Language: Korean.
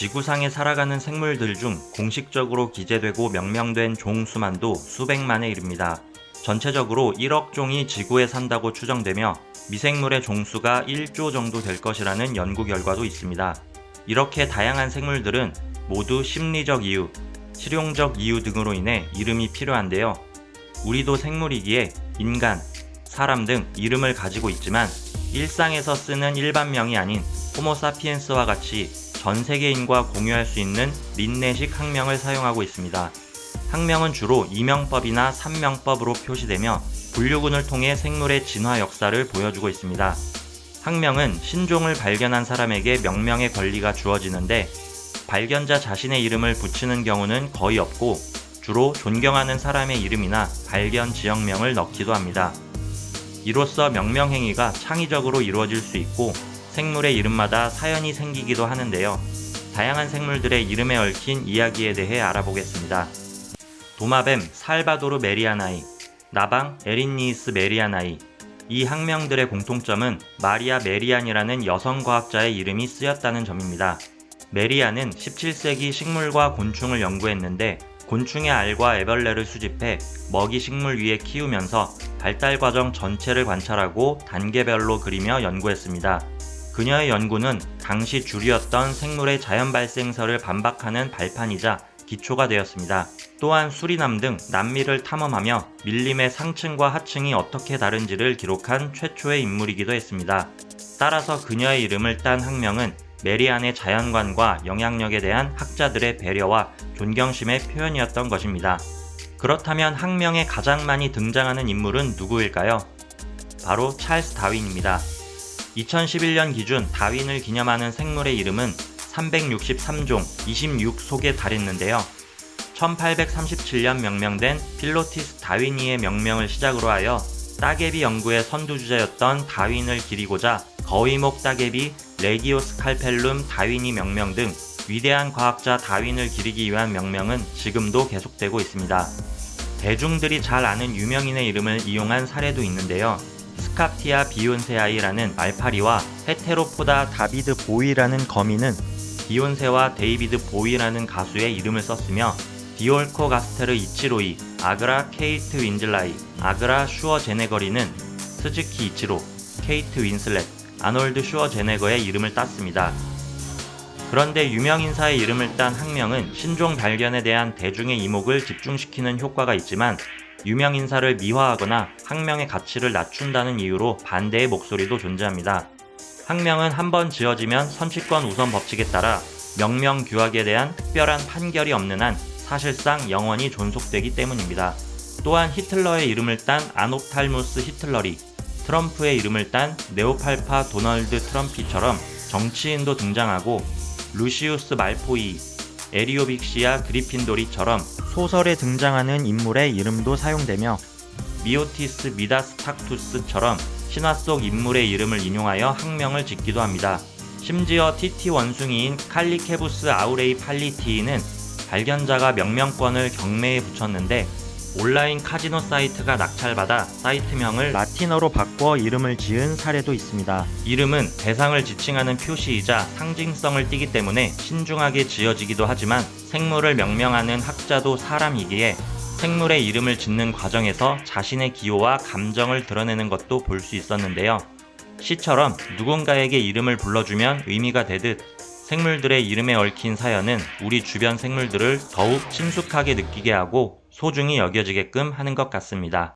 지구상에 살아가는 생물들 중 공식적으로 기재되고 명명된 종 수만도 수백만에 이릅니다. 전체적으로 1억 종이 지구에 산다고 추정되며 미생물의 종수가 1조 정도 될 것이라는 연구 결과도 있습니다. 이렇게 다양한 생물들은 모두 심리적 이유, 실용적 이유 등으로 인해 이름이 필요한데요. 우리도 생물이기에 인간, 사람 등 이름을 가지고 있지만 일상에서 쓰는 일반명이 아닌 호모사피엔스와 같이 전 세계인과 공유할 수 있는 린네식 학명을 사용하고 있습니다. 학명은 주로 이명법이나 삼명법으로 표시되며 분류군을 통해 생물의 진화 역사를 보여주고 있습니다. 학명은 신종을 발견한 사람에게 명명의 권리가 주어지는데 발견자 자신의 이름을 붙이는 경우는 거의 없고 주로 존경하는 사람의 이름이나 발견 지역명을 넣기도 합니다. 이로써 명명 행위가 창의적으로 이루어질 수 있고 생물의 이름마다 사연이 생기기도 하는데요. 다양한 생물들의 이름에 얽힌 이야기에 대해 알아보겠습니다. 도마뱀 살바도르 메리아나이, 나방 에린니스 메리아나이. 이 학명들의 공통점은 마리아 메리안이라는 여성 과학자의 이름이 쓰였다는 점입니다. 메리안은 17세기 식물과 곤충을 연구했는데 곤충의 알과 애벌레를 수집해 먹이 식물 위에 키우면서 발달 과정 전체를 관찰하고 단계별로 그리며 연구했습니다. 그녀의 연구는 당시 주류였던 생물의 자연 발생설을 반박하는 발판이자 기초가 되었습니다. 또한 수리남 등 남미를 탐험하며 밀림의 상층과 하층이 어떻게 다른지를 기록한 최초의 인물이기도 했습니다. 따라서 그녀의 이름을 딴 학명은 메리안의 자연관과 영향력에 대한 학자들의 배려와 존경심의 표현이었던 것입니다. 그렇다면 학명에 가장 많이 등장하는 인물은 누구일까요? 바로 찰스 다윈입니다. 2011년 기준 다윈을 기념하는 생물의 이름은 363종 26속에 달했는데요. 1837년 명명된 필로티스 다윈이의 명명을 시작으로 하여 따개비 연구의 선두주자였던 다윈을 기리고자 거위목 따개비 레기오스 칼펠룸 다윈이 명명 등 위대한 과학자 다윈을 기리기 위한 명명은 지금도 계속되고 있습니다. 대중들이 잘 아는 유명인의 이름을 이용한 사례도 있는데요. 스카티아 비욘세아이라는 알파리와 헤테로포다 다비드 보이라는 거미는 비욘세와 데이비드 보이라는 가수의 이름을 썼으며 디올코 가스테르 이치로이, 아그라 케이트 윈즐라이, 아그라 슈어 제네거리는 스즈키 이치로, 케이트 윈슬렛, 아놀드 슈어 제네거의 이름을 땄습니다. 그런데 유명인사의 이름을 딴 학명은 신종 발견에 대한 대중의 이목을 집중시키는 효과가 있지만 유명 인사를 미화하거나 학명의 가치를 낮춘다는 이유로 반대의 목소리도 존재합니다. 학명은 한 번 지어지면 선취권 우선 법칙에 따라 명명 규약에 대한 특별한 판결이 없는 한 사실상 영원히 존속되기 때문입니다. 또한 히틀러의 이름을 딴 아노탈무스 히틀러리, 트럼프의 이름을 딴 네오팔파 도널드 트럼피처럼 정치인도 등장하고 루시우스 말포이, 에리오빅시아 그리핀도리처럼 소설에 등장하는 인물의 이름도 사용되며 미오티스 미다스탁투스처럼 신화 속 인물의 이름을 인용하여 학명을 짓기도 합니다. 심지어 티티 원숭이인 칼리케부스 아우레이 팔리티는 발견자가 명명권을 경매에 붙였는데 온라인 카지노 사이트가 낙찰받아 사이트명을 라틴어로 바꿔 이름을 지은 사례도 있습니다. 이름은 대상을 지칭하는 표시이자 상징성을 띠기 때문에 신중하게 지어지기도 하지만 생물을 명명하는 학자도 사람이기에 생물의 이름을 짓는 과정에서 자신의 기호와 감정을 드러내는 것도 볼 수 있었는데요. 시처럼 누군가에게 이름을 불러주면 의미가 되듯 생물들의 이름에 얽힌 사연은 우리 주변 생물들을 더욱 친숙하게 느끼게 하고 소중히 여겨지게끔 하는 것 같습니다.